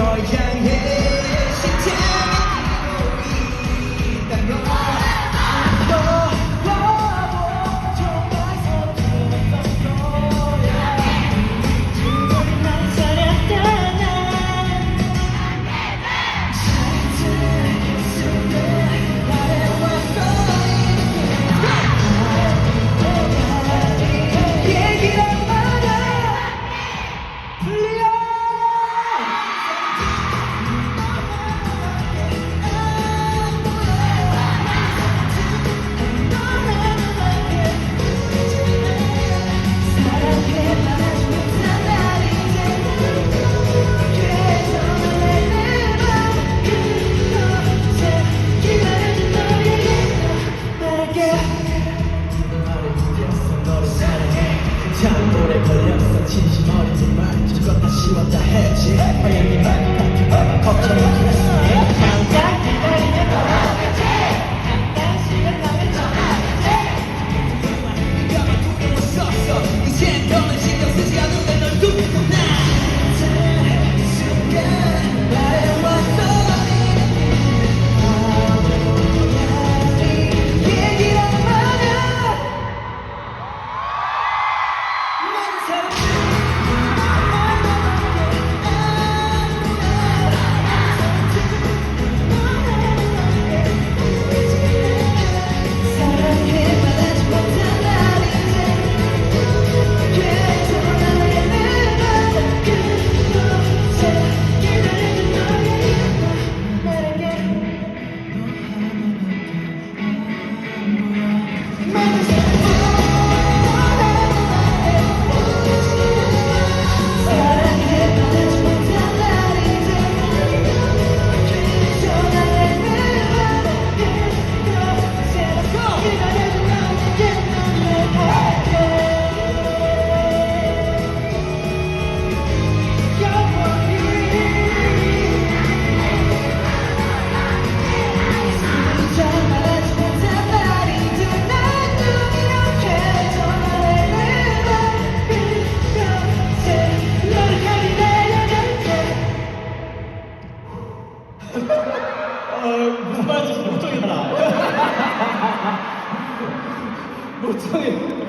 boy can hear 오래 걸렸어 진심 어리지만 저것 다 쉬웠다 했지 하얀 이만 같은 바람 걱정 자, 어, 무슨 말인지 잘 모르겠다. 모청이